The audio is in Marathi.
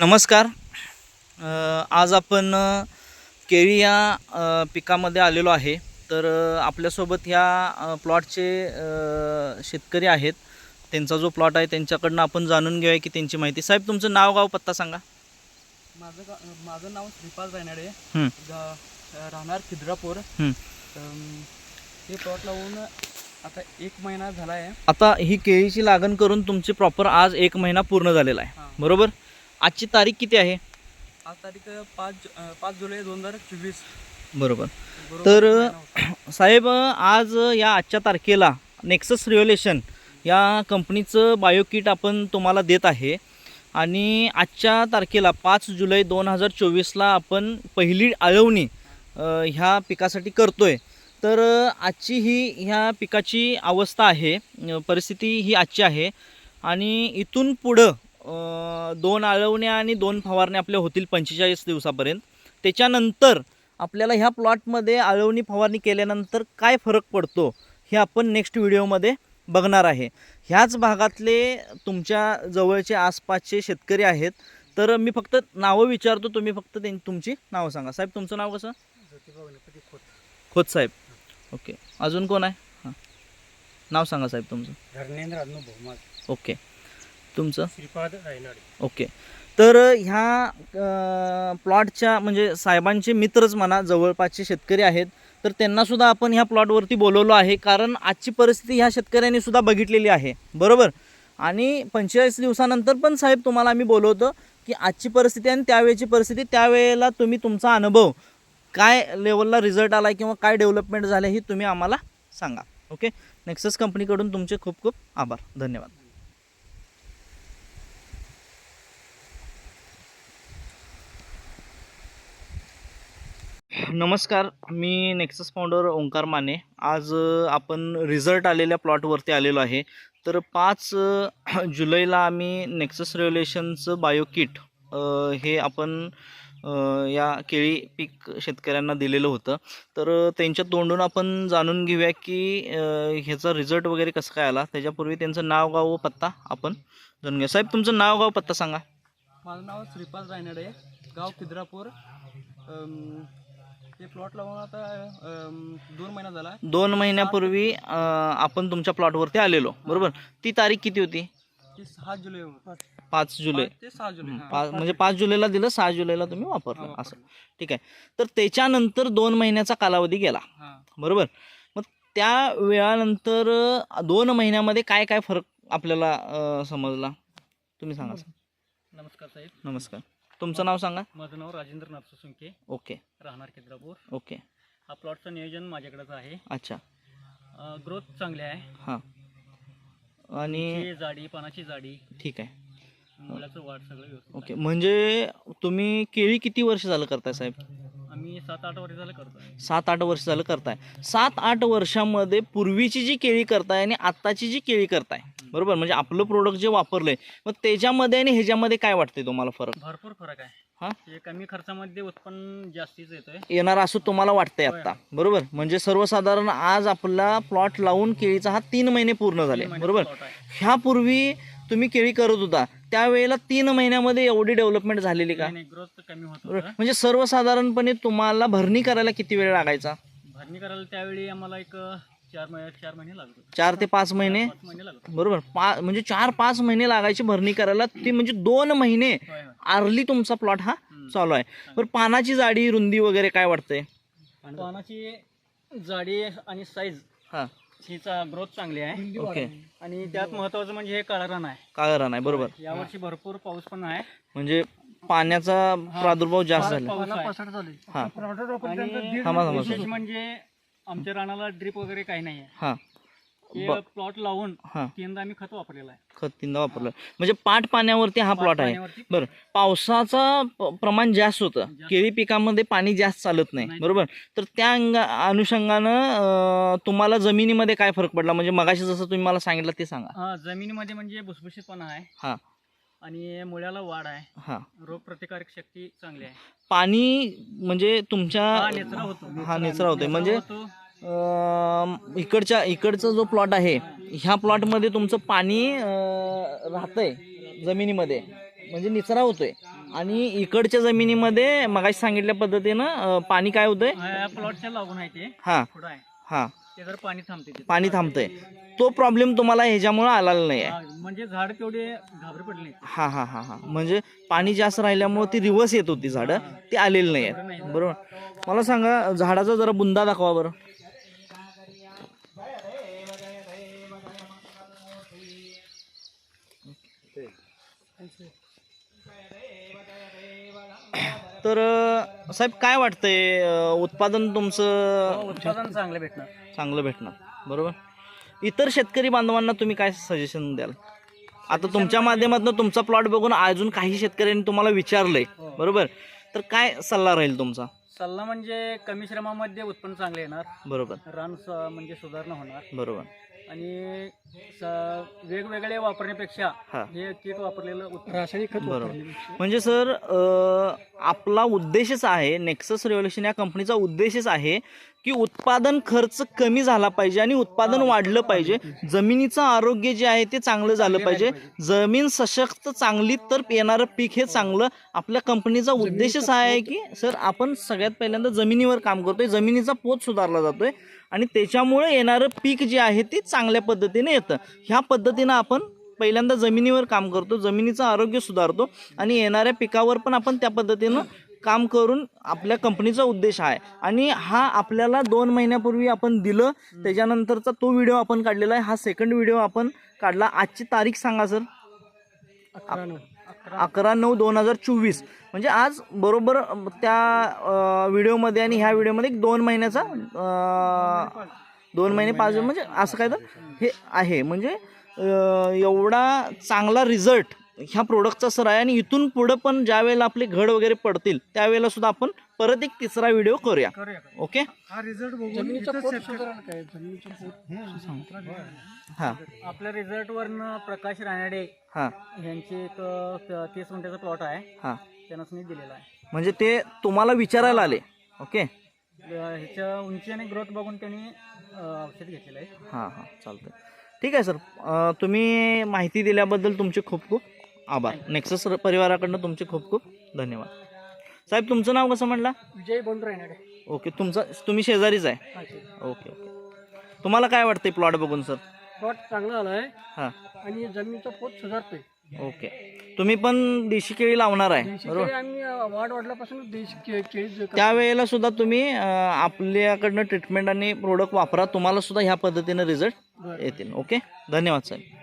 नमस्कार. आज आपण केळी या पिकामध्ये आलेलो आहे. तर आपल्यासोबत ह्या प्लॉटचे शेतकरी आहेत. त्यांचा जो प्लॉट आहे त्यांच्याकडनं आपण जाणून घेऊया की त्यांची माहिती. साहेब तुमचं नाव गाव पत्ता सांगा. माझं गा माझं नाव श्रीपाल रायनाडे. राहणार खिद्रापूर. हं. प्लॉट लावून आता एक महिना झाला आहे आता ही केळीची लागण करून तुमची प्रॉपर आज एक महिना पूर्ण झालेला आहे. बरोबर? आजची तारीख किती आहे? आज तारीख पाच पाच जुलै दोन हजार चोवीस. बरोबर. तर. साहेब आज या आजच्या तारखेला नेक्सस रिओलेशन या कंपनीचं बायोकिट आपण तुम्हाला देत आहे. आणि आजच्या तारखेला पाच जुलै दोन हजार चोवीसला आपण पहिली आळवणी ह्या पिकासाठी करतोय. तर अ, आजची ही ह्या पिकाची अवस्था आहे परिस्थिती ही आजची आहे. आणि इथून पुढं दोन आळवण्या आणि दोन फवारण्या आपल्या होतील पंचेचाळीस दिवसापर्यंत. त्याच्यानंतर आपल्याला ह्या प्लॉटमध्ये आळवणी फवारणी केल्यानंतर काय फरक पडतो हे आपण नेक्स्ट व्हिडिओमध्ये बघणार आहे. ह्याच भागातले तुमच्या जवळचे आसपासचे शेतकरी आहेत. तर मी फक्त नावं विचारतो तुम्ही फक्त त्यां तुमची नावं सांगा. साहेब तुमचं नाव कसं? खोत खोत साहेब. ओके. अजून कोण आहे? हां. नाव सांगा साहेब तुमचं. धर्मेंद्र ओके. तुमचं? श्रीपाद रायनाडे. ओके. तर ह्या प्लॉटच्या म्हणजे साहेबांचे मित्रच म्हणा जवळपासचे शेतकरी आहेत तर त्यांनासुद्धा आपण ह्या प्लॉटवरती बोलवलो आहे कारण आजची परिस्थिती ह्या शेतकऱ्यांनी सुद्धा बघितलेली आहे. बरोबर? आणि पंचेचाळीस दिवसानंतर पण साहेब तुम्हाला आम्ही बोलवतो की आजची परिस्थिती आणि त्यावेळेची परिस्थिती त्यावेळेला तुम्ही तुमचा अनुभव काय लेवलला रिझल्ट आला किंवा काय डेव्हलपमेंट झाले ही तुम्ही आम्हाला सांगा. ओके? नेक्सस कंपनीकडून तुमचे खूप खूप आभार. धन्यवाद. नमस्कार मी नेक्सस फाउंडर ओंकार माने. आज आपण रिझल्ट आलेल्या प्लॉटवरती आलेलो आहे. तर पाच जुलैला आम्ही नेक्सस रेव्हल्युशनचं बायोकिट अ, हे आपण या केळी पीक शेतकऱ्यांना दिलेलं होतं. तर त्यांच्या तोंडून आपण जाणून घेऊया की ह्याचा रिझल्ट वगैरे कसं काय आला. त्याच्यापूर्वी त्यांचं नाव गाव व पत्ता आपण जाणून घ्या साहेब तुमचं नाव गाव पत्ता सांगा. माझं नाव श्रीपाद रायनाडे. गाव खिद्रापूर प्लॉट लावून आता दोन महिना झाला. दोन महिन्यापूर्वी अ, आपण तुमच्या प्लॉटवरती आलेलो. बरोबर? ती तारीख किती होती? ते सहा जुलै पाच. जुलै. पाच ते सहा जुलै हां. पाच म्हणजे पाच जुलैला दिलं सहा जुलैला तुम्ही वापरलं. असं. ठीक आहे. तर त्याच्यानंतर दोन महिन्याचा कालावधी गेला. हां. बरोबर? मग त्या वेळानंतर अ, दोन महिन्यामध्ये काय काय फरक आपल्याला अ, समजला? तुम्ही सांगा सर. नमस्कार साहेब. नमस्कार. तुमचं नाव सांगा. माझं नाव राजेंद्र नाथसुंके ओके. राहणार खिद्रापूर. ओके. हा प्लॉटचं नियोजन माझ्याकडेच आहे. अच्छा. ग्रोथ चांगली आहे. हां. आणि जाडी पानाची जाडी. ठीक आहे. मुळाचं वाढ सगळं व्यवस्थित ओके. म्हणजे तुम्ही केळी किती वर्ष झालं करताय साहेब? आहे. आम्ही सात आठ वर्ष झालं करतोय. सात आठ वर्ष झालं करताय. सात आठ वर्षामध्ये पूर्वीची जी केळी करताय आणि आत्ताची जी केळी करताय बरोबर म्हणजे आपलं प्रोडक्ट जे वापरलंय मग त्याच्यामध्ये आणि ह्याच्यामध्ये काय वाटतंय तुम्हाला फरक भरपूर फरक आहे हा? हे कमी खर्चामध्ये उत्पन्न जास्तीच येतोय येणार असं तुम्हाला वाटतंय होय. आत्ता बरोबर म्हणजे सर्वसाधारण आज आपला प्लॉट लावून केळीचा हा तीन महिने पूर्ण झाले तीन महिन्याचा बरोबर plot आहे. ह्यापूर्वी तुम्ही केळी करत होता त्यावेळेला तीन महिन्यामध्ये एवढी डेव्हलपमेंट झालेली का नाही ग्रोथ कमी होत बरोबर. होतं म्हणजे सर्वसाधारणपणे तुम्हाला भरणी करायला किती वेळ लागायचा भरणी करायला त्यावेळी आम्हाला एक चार महिने चार महिने लागत होते. चार ते पाच महिने? पाच महिने लागत होते. बरोबर. पा म्हणजे चार पाच महिने लागायची भरणी करायला ती म्हणजे दोन महिने होय, होय. आर्ली तुमचा प्लॉट हा. चालू आहे. बरं पानाची जाडी रुंदी वगैरे काय वाटतंय? पानाची जाडी आणि साईज हा. हिचा ग्रोथ चांगली आहे. ओके आणि त्यात महत्वाचं म्हणजे हे काळा रान आहे. काळं रान आहे बरोबर. यावर्षी भरपूर पाऊस पण आहे. म्हणजे पाण्याचा प्रादुर्भाव जास्त झाला. पाऊस आहे. हा. आणि थांबा थांबा. विशेष म्हणजे आमच्या रानाला ड्रिप वगैरे काही नाही हा. प्लॉट लावून हा. तीनदा आम्ही खत वापरलेलं आहे. खत तीनदा वापरलं. म्हणजे पाट पाण्यावरती हा प्लॉट आहे. पाण्यावरती. बरं. पावसाचा प- प्रमाण जास्त होतं. केळी पिकामध्ये पाणी जास्त चालत नाही. नाही. बरोबर? तर त्या अंगा अनुषंगानं अं, तुम्हाला जमिनीमध्ये काय फरक पडला? म्हणजे मगाशी जसं तुम्ही मला सांगितलं ते सांगा. हा, जमिनीमध्ये म्हणजे भुसभुशीतपणा आहे. हा. आणि मुळ्याला वाढ आहे. हा. रोग प्रतिकारक शक्ती चांगली आहे. पाणी म्हणजे तुमच्या हा निचरा होतो. हा निचरा. होतोय. म्हणजे होतो. अं, इकडच्या इकडचा जो प्लॉट आहे ह्या प्लॉटमध्ये तुमचं पाणी अं, राहतंय जमिनीमध्ये. म्हणजे निचरा होतोय. आणि इकडच्या जमिनीमध्ये मगाशी सांगितल्या पद्धतीनं अं, पाणी काय होतंय? प्लॉटच्या लागून आहे ते. हां. पुढं आहे. हां. ते जर पाणी थांबते ते पाणी थांबतंय. तो प्रॉब्लेम तुम्हाला ह्याच्यामुळं आलेला नाही आहे हा, म्हणजे झाड तेवढे घाबरे पडले हा हा हा हा. म्हणजे पाणी जास्त राहिल्यामुळे ती रिवर्स येत होती झाडं. ती आलेली नाही आहेत बरोबर. मला सांगा झाडाचा जरा बुंदा दाखवा बरं. तर अं, साहेब काय वाटतंय अं, उत्पादन तुमचं? उत्पादन चांगलं भेटणार. चांगलं भेटणार. बरोबर? इतर शेतकरी बांधवांना तुम्ही काय सजेशन द्याल? आता तुमच्या माध्यमातून तुमचा प्लॉट बघून अजून काही शेतकऱ्यांनी तुम्हाला विचारलंय. बरोबर? तर काय सल्ला राहील तुमचा? सल्ला म्हणजे कमी श्रमामध्ये उत्पन्न चांगले येणार. बरोबर. रान स- म्हणजे सुधारणा होणार. बरोबर. आणि स- वेगवेगळे वापरण्यापेक्षा हा. हे किट वापरलेलं उत्तम. रासायनिक खत बरोबर. म्हणजे सर अं, आपला उद्देशच आहे नेक्सस रेव्होल्युशन या कंपनीचा उद्देशच आहे की उत्पादन खर्च कमी झाला पाहिजे आणि उत्पादन वाढलं पाहिजे. जमिनीचं आरोग्य जे आहे ते चांगलं झालं पाहिजे. जमीन सशक्त चांगली तर येणारं पीक हे चांगलं. आपल्या कंपनीचा उद्देशच हा आहे की सर आपण सगळ्यात पहिल्यांदा जमिनीवर काम करतोय. जमिनीचा पोत सुधारला जातोय. आणि त्याच्यामुळे येणारं पीक जे आहे ते चांगल्या पद्धतीने येतं. ह्या पद्धतीनं आपण पहिल्यांदा जमिनीवर काम करतो जमिनीचं आरोग्य सुधारतो आणि येणाऱ्या पिकावर पण आपण त्या पद्धतीनं काम करून आपल्या कंपनीचा उद्देश आहे. आणि हा आपल्याला दोन महिन्यापूर्वी आपण दिलं त्याच्यानंतरचा तो व्हिडिओ आपण काढलेला आहे. हा सेकंड व्हिडिओ आपण काढला. आजची तारीख सांगा सर? अकरा नऊ दोन हजार चोवीस. म्हणजे आज बरोबर त्या व्हिडिओमध्ये आणि ह्या व्हिडिओमध्ये एक दोन महिन्याचा दोन महिने पाच म्हणजे असं काय तर हे आहे. म्हणजे एवढा चांगला रिझल्ट ह्या प्रोडक्टचा सर आहे आणि इथून पुढं पण ज्या वेळेला आपले घड वगैरे पडतील त्यावेळेला सुद्धा आपण परत एक तिसरा व्हिडिओ करूया? ओके? हा रिझल्ट हां. आपल्या रिझल्ट वरनं प्रकाश रानडे हां. यांचे एक तीस मिनिटाचा प्लॉट आहे. हां. त्यांनाच मी दिलेला आहे. म्हणजे ते तुम्हाला विचारायला आले. ओके? अ, ह्याच्या उंची आणि ग्रोथ बघून त्यांनी अ, औषध घेतलेलं आहे. हां हां चालतं ठीक आहे सर. अं, तुम्ही माहिती दिल्याबद्दल तुमचे खूप खूप आभार. नेक्सस परिवाराकडनं तुमचे खूप खूप धन्यवाद. साहेब तुमचं नाव कसं म्हटलं? विजय रानडे ओके तुमचं तुम्ही शेजारीच आहे? Okay okay. तुम्हाला काय वाटतंय प्लॉट बघून सर? प्लॉट चांगला आला आहे हां. आणि जमिनीचा पोत सुधारतोय. ओके. तुम्ही पण देशी केळी लावणार आहे बरोबर? आम्ही वाढ वाढल्यापासून देशी केळी त्यावेळेला सुद्धा तुम्ही अं, आपल्याकडनं ट्रीटमेंट आणि प्रोडक्ट वापरा. तुम्हाला सुद्धा ह्या पद्धतीनं रिझल्ट येतील ओके धन्यवाद साहेब.